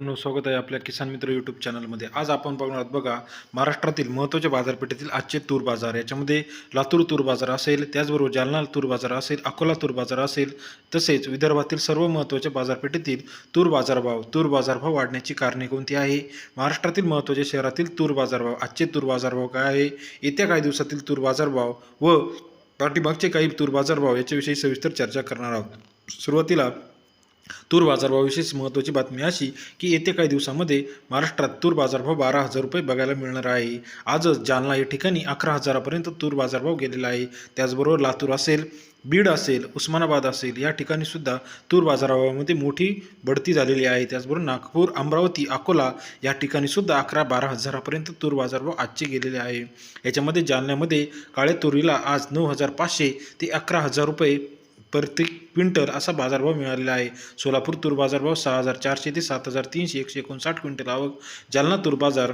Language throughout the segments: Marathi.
नो, स्वागत आहे आपल्या किसान मित्र यूट्यूब चॅनलमध्ये आज आपण बघणार आहोत बघा महाराष्ट्रातील महत्त्वाच्या बाजारपेठेतील आजचे तूर बाजार. याच्यामध्ये लातूर तूर बाजार असेल त्याचबरोबर जालना तूर बाजार असेल अकोला तूर बाजार असेल तसेच विदर्भातील सर्व महत्त्वाच्या बाजारपेठेतील तूर बाजारभाव तूर बाजारभाव वाढण्याची कारणे कोणती आहे? महाराष्ट्रातील महत्त्वाच्या शहरातील तूर बाजारभाव आजचे तूर बाजारभाव काय आहे? येत्या काही दिवसातील तूर बाजारभाव व पाठीमागचे काही तूर बाजारभाव याच्याविषयी सविस्तर चर्चा करणार आहोत. सुरुवातीला तूर बाजारभावाविषयीच महत्त्वाची बातमी अशी की येत्या काही दिवसामध्ये महाराष्ट्रात तूर बाजारभाव बारा हजार रुपये बघायला मिळणार आहे. आजच जालना या ठिकाणी अकरा हजारापर्यंत तूर बाजारभाव गेलेला आहे. त्याचबरोबर लातूर असेल बीड असेल उस्मानाबाद असेल या ठिकाणी सुद्धा तूर बाजारभावामध्ये मोठी बढती झालेली आहे. त्याचबरोबर नागपूर अमरावती अकोला या ठिकाणी सुद्धा अकरा बारा हजारापर्यंत तूर बाजारभाव आजचे गेलेले आहे. याच्यामध्ये जालन्यामध्ये काळ्या तुरीला आज नऊ हजार पाचशे ते अकरा हजार रुपये प्रति क्विंटल असा बाजारभाव मिळालेला आहे. सोलापूर तूर बाजारभाव सहा हजार चारशे ते सात हजार तीनशे एकशे एकोणसाठ क्विंटल आवक. जालना तूर बाजार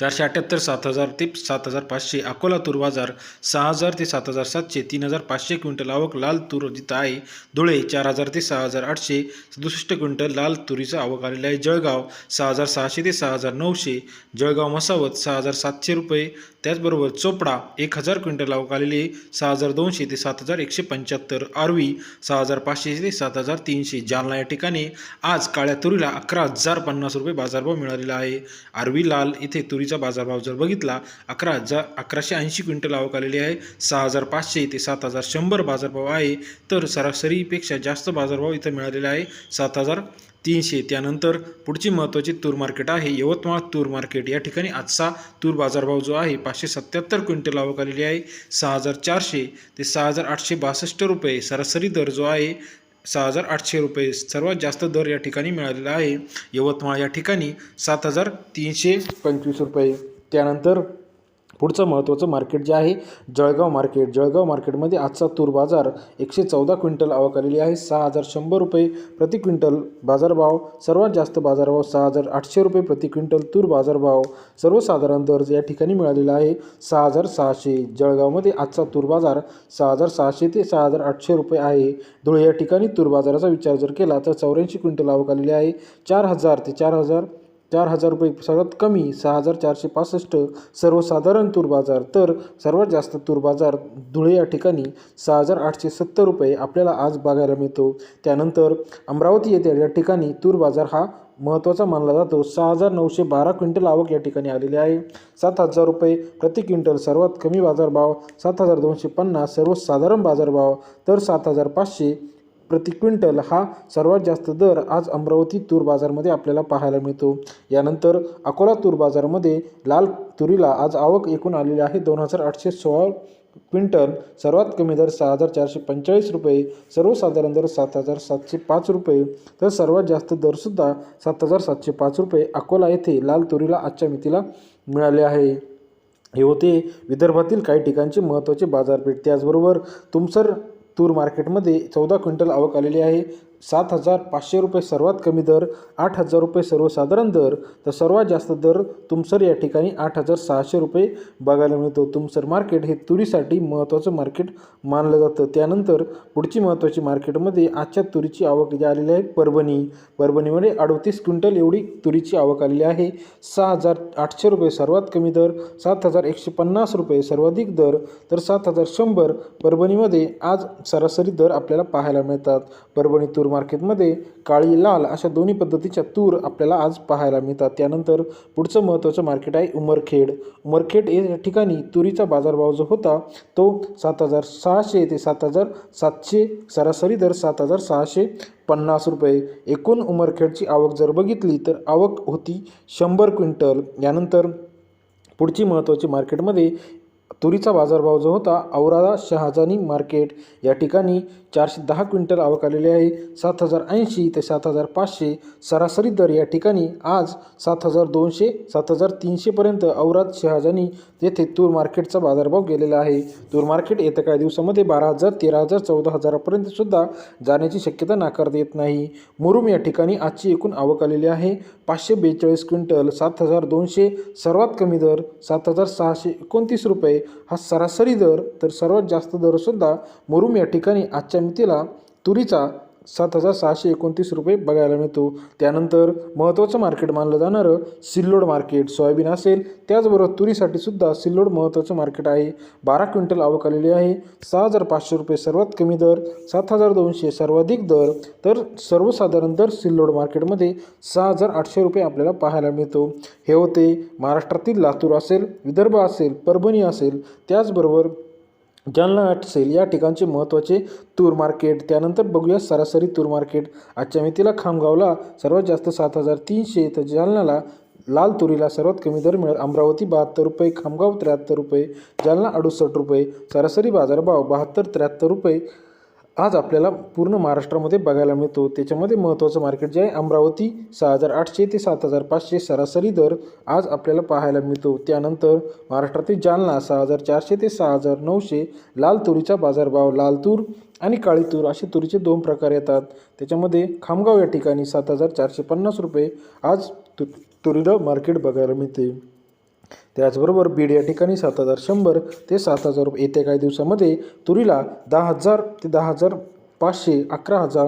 चारशे अठ्ठ्याहत्तर सात हजार ते सात हजार पाचशे. अकोला तूर बाजार सहा हजार ते सात हजार सातशे तीन हजार पाचशे क्विंटल आवक. लाल तूर जिथं आहे धुळे चार हजार ते सहा हजार आठशे. सदुसष्ट क्विंटल लाल तुरीचा आवक आलेलं आहे. जळगाव सहा हजार सहाशे ते सहा हजार नऊशे. जळगाव मसावत सहा हजार सातशे रुपये. त्याचबरोबर चोपडा एक हजार क्विंटल अवकालेले सहा हजार दोनशे ते सात हजार एकशे पंच्याहत्तर आरवी सहा हजार पाचशे ते सात हजार तीनशे जालना या ठिकाणी. आज काळ्या तुरीला अकरा हजार पन्नास रुपये बाजारभाव मिळालेला आहे. आरवी लाल इथे तुरीचा बाजारभाव जर बघितला अकरा हजार अकराशे ऐंशी क्विंटल आवक आलेली आहे. सहा हजार पाचशे ते सात हजार शंभर बाजारभाव आहे. तर सरासरीपेक्षा जास्त बाजारभाव इथं मिळालेला आहे. सात हजार तीनशे. त्यानंतर पुढची महत्त्वाची तूर मार्केट आहे. यवतमाळ तूर मार्केट. या ठिकाणी आजचा तूर बाजारभाव जो आहे पाचशे सत्याहत्तर क्विंटल आवक आलेली आहे. सहा हजार चारशे ते सहा हजार आठशे बासष्ट रुपये सरासरी दर जो आहे सहा हजार आठशे रुपये सर्वात जास्त दर या ठिकाणी मिळालेला आहे. यवतमाळ या ठिकाणी सात हजार तीनशे पंचवीस रुपये. त्यानंतर पुढचं महत्त्वाचं मार्केट जे आहे जळगाव मार्केट. जळगाव मार्केटमध्ये आजचा तूर बाजार एकशे चौदा क्विंटल आवकलेली आहे सहा हजार शंभर रुपये प्रति क्विंटल बाजारभाव. सर्वात जास्त बाजारभाव सहा हजार आठशे रुपये प्रति क्विंटल तूर बाजारभाव. सर्वसाधारण दर या ठिकाणी मिळालेला आहे सहा हजार सहाशे. जळगावमध्ये आजचा तूर बाजार सहा हजार सहाशे ते सहा हजार आठशे रुपये आहे. धुळे या ठिकाणी तूर बाजाराचा विचार जर केला तर चौऱ्याऐंशी क्विंटल आवक आलेली आहे. चार हजार ते चार हजार चार हजार रुपये सर्वात कमी सहा हजार चारशे पासष्ट सर्वसाधारण तूर बाजार. तर सर्वात जास्त तूर बाजार धुळे या ठिकाणी सहा हजार आठशे सत्तर रुपये आपल्याला आज बघायला मिळतो. त्यानंतर अमरावती येथे या ठिकाणी तूर बाजार हा महत्त्वाचा मानला जातो. सहा हजार नऊशे बारा क्विंटल आवक या ठिकाणी आलेली आहे. सात हजार रुपये प्रति क्विंटल सर्वात कमी बाजारभाव सात हजार दोनशे पन्नास सर्वसाधारण बाजारभाव तर सात हजार पाचशे प्रति क्विंटल हा सर्वात जास्त दर आज अमरावती तूर बाजारमध्ये आपल्याला पाहायला मिळतो. यानंतर अकोला तूर बाजारमध्ये लाल तुरीला आज आवक एकूण आलेली आहे दोन हजार आठशे सोळा क्विंटल. सर्वात कमी दर सहा हजार चारशे पंचेचाळीस रुपये सर्वसाधारण दर सात हजार सातशे पाच रुपये. तर सर्वात जास्त दरसुद्धा सात हजार सातशे पाच रुपये अकोला येथे लाल तुरीला आजच्या मितीला मिळाले आहे. हे होते विदर्भातील काही ठिकाणचे महत्त्वाचे बाजारपेठ. त्याचबरोबर तुमसर तूर मार्केटमध्ये चौदा क्विंटल आवक आलेली आहे. सात हजार पाचशे रुपये सर्वात कमी दर आठ हजार रुपये सर्वसाधारण दर. तर सर्वात जास्त दर तुमसर या ठिकाणी आठ हजार सहाशे रुपये बघायला मिळतो. तुमसर मार्केट हे तुरीसाठी महत्त्वाचं मार्केट मानलं जातं. त्यानंतर पुढची महत्त्वाची मार्केटमध्ये आजच्या तुरीची आवक जी आलेली आहे परभणी. परभणीमध्ये अडतीस क्विंटल एवढी तुरीची आवक आलेली आहे. सहा हजार आठशे रुपये सर्वात कमी दर सात हजार एकशे पन्नास रुपये सर्वाधिक दर. तर सात हजार शंभर परभणीमध्ये आज सरासरी दर आपल्याला पाहायला मिळतात. परभणी तुर मार्केटमध्ये काळी लाल अशा दोन्ही पद्धतीच्या तूर आपल्याला आज पाहायला मिळतात. त्यानंतर पुढचं महत्त्वाचं मार्केट आहे उमरखेड. उमरखेड या ठिकाणी तुरीचा बाजारभाव जो होता तो सात हजार सहाशे ते सात हजार सातशे सरासरी दर सात हजार सहाशे पन्नास रुपये. एकूण उमरखेडची आवक जर बघितली तर आवक होती शंभर क्विंटल. यानंतर पुढची महत्त्वाची मार्केटमध्ये तुरीचा बाजारभाव जो होता औरादा शहाजानी मार्केट या ठिकाणी चारशे दहा क्विंटल आवक आलेली आहे. सात हजार ऐंशी ते सात हजार पाचशे सरासरी दर या ठिकाणी आज सात हजार दोनशे सात हजार तीनशेपर्यंत औराद शहाजानी येथे तूर मार्केटचा बाजारभाव गेलेला आहे. तूर मार्केट येत्या काही दिवसामध्ये बारा हजार तेरा हजार चौदा हजारापर्यंत सुद्धा जाण्याची शक्यता नाकारता येत नाही. मुरुम या ठिकाणी आजची एकूण आवक आलेली आहे. पाचशे बेचाळीस क्विंटल सात हजार दोनशे सर्वात कमी दर सात हजार सहाशे एकोणतीस रुपये हा सरासरी दर तर सर्वात जास्त दरसुद्धा मुरुम या ठिकाणी आजच्या मितीला तुरीचा सात हजार सहाशे एकोणतीस रुपये बघायला मिळतो. त्यानंतर महत्त्वाचं मार्केट मानलं जाणारं सिल्लोड मार्केट सोयाबीन असेल त्याचबरोबर तुरीसाठी सुद्धा सिल्लोड महत्त्वाचं मार्केट आहे. बारा क्विंटल आवक आलेली आहे. सहा हजार पाचशे रुपये सर्वात कमी दर सात हजार दोनशे सर्वाधिक दर तर सर्वसाधारण दर सिल्लोड मार्केटमध्ये सहा हजार आठशे रुपये आपल्याला पाहायला मिळतो. हे होते महाराष्ट्रातील लातूर असेल विदर्भ असेल परभणी असेल त्याचबरोबर जालना अटसेल या ठिकाणचे महत्त्वाचे तूर मार्केट. त्यानंतर बघूया सरासरी तूर मार्केट. आजच्या मितीला खामगावला सर्वात जास्त सात हजार तीनशे तर जालन्याला लाल तुरीला सर्वात कमी दर मिळेल. अमरावती बहात्तर रुपये खामगाव त्र्याहत्तर रुपये जालना अडुसष्ट रुपये सरासरी बाजारभाव बहात्तर त्र्याहत्तर रुपये आज आपल्याला पूर्ण महाराष्ट्रामध्ये बघायला मिळतो. त्याच्यामध्ये महत्त्वाचं मार्केट जे आहे अमरावती सहा हजार आठशे ते सात हजार पाचशे सरासरी दर आज आपल्याला पाहायला मिळतो. त्यानंतर महाराष्ट्रातील जालना सहा हजार चारशे ते सहा हजार नऊशे लाल तुरीचा बाजारभाव लाल तूर आणि काळी तूर असे तुरीचे दोन प्रकार येतात. त्याच्यामध्ये खामगाव या ठिकाणी सात हजार चारशे पन्नास रुपये आज तु तुरीला मार्केट बघायला मिळते. त्याचबरोबर बीड या ठिकाणी सात हजार शंभर ते सात हजार रुपये येत्या काही दिवसामध्ये तुरीला दहा हजार ते दहा हजार पाचशे अकरा हजार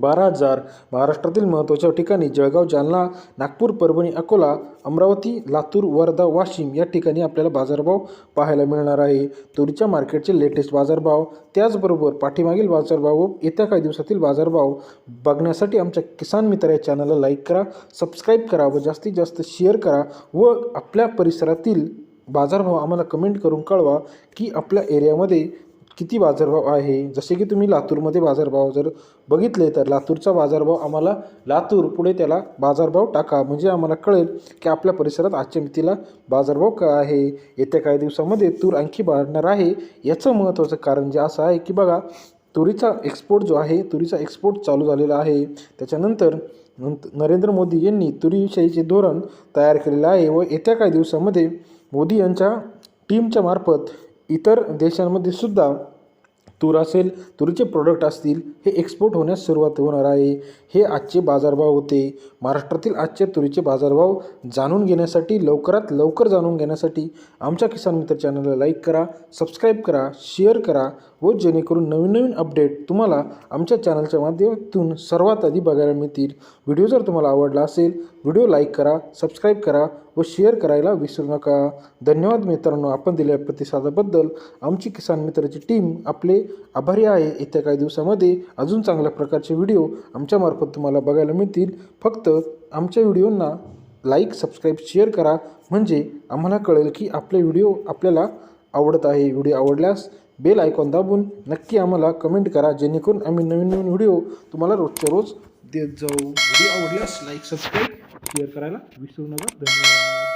बारा हजार महाराष्ट्रातील महत्त्वाच्या ठिकाणी जळगाव जालना नागपूर परभणी अकोला अमरावती लातूर वर्धा वाशिम या ठिकाणी आपल्याला बाजारभाव पाहायला मिळणार आहे. तुरीच्या मार्केटचे लेटेस्ट बाजारभाव त्याचबरोबर पाठीमागील बाजारभाव व येत्या काही दिवसातील बाजारभाव बघण्यासाठी आमच्या किसान मित्र या चॅनलला लाईक करा सबस्क्राईब करा व जास्तीत जास्त शेअर करा व आपल्या परिसरातील बाजारभाव आम्हाला कमेंट करून कळवा की आपल्या एरियामध्ये किती बाजारभाव आहे? जसे की तुम्ही लातूरमध्ये बाजारभाव जर बघितले तर लातूरचा बाजारभाव आम्हाला लातूर पुढे त्याला बाजारभाव टाका. म्हणजे आम्हाला कळेल की आपल्या परिसरात आजच्या मितीला बाजारभाव काय आहे? येत्या काही दिवसामध्ये तूर आणखी वाढणार आहे. याचं महत्त्वाचं कारण जे असं आहे की बघा तुरीचा एक्सपोर्ट जो आहे तुरीचा एक्सपोर्ट चालू झालेला आहे. त्याच्यानंतर नरेंद्र मोदी यांनी तुरीविषयीचे धोरण तयार केलेलं आहे व येत्या काही दिवसामध्ये मोदी यांच्या टीमच्या मार्फत इतर देशांमध्ये सुद्धा तूर असेल तुरीचे प्रोडक्ट असतील हे एक्सपोर्ट होण्यास सुरुवात होणार आहे. हे आजचे बाजारभाव होते. महाराष्ट्रातील आजचे तुरीचे बाजारभाव जाणून घेण्यासाठी लवकरात लवकर जाणून घेण्यासाठी आमच्या किसान मित्र चॅनलला लाईक करा सबस्क्राईब करा शेअर करा. व जेणेकरून नवीन नवीन अपडेट तुम्हाला आमच्या चॅनलच्या माध्यमातून सर्वात आधी बघायला मिळतील. व्हिडिओ जर तुम्हाला आवडला असेल व्हिडिओ लाईक करा सबस्क्राईब करा व शेअर करायला विसरू नका. धन्यवाद मित्रांनो आपण दिलेल्या प्रतिसादाबद्दल. आमची किसान मित्राची टीम आपले आभारी आहे. येत्या काही दिवसामध्ये अजून चांगल्या प्रकारचे व्हिडिओ आमच्यामार्फत तुम्हाला बघायला मिळतील. फक्त आमच्या व्हिडिओंना लाईक सबस्क्राईब शेअर करा. म्हणजे आम्हाला कळेल की आपले व्हिडिओ आपल्याला आवडत आहे. व्हिडिओ आवडल्यास बेल आयकॉन दाबून नक्की आम्हाला कमेंट करा जेणेकरून आम्ही नवीन नवीन व्हिडिओ तुम्हाला रोजच्या रोज देत जाऊ. व्हिडिओ आवडल्यास लाईक सबस्क्राईब शेअर करायला विसरू नका. धन्यवाद.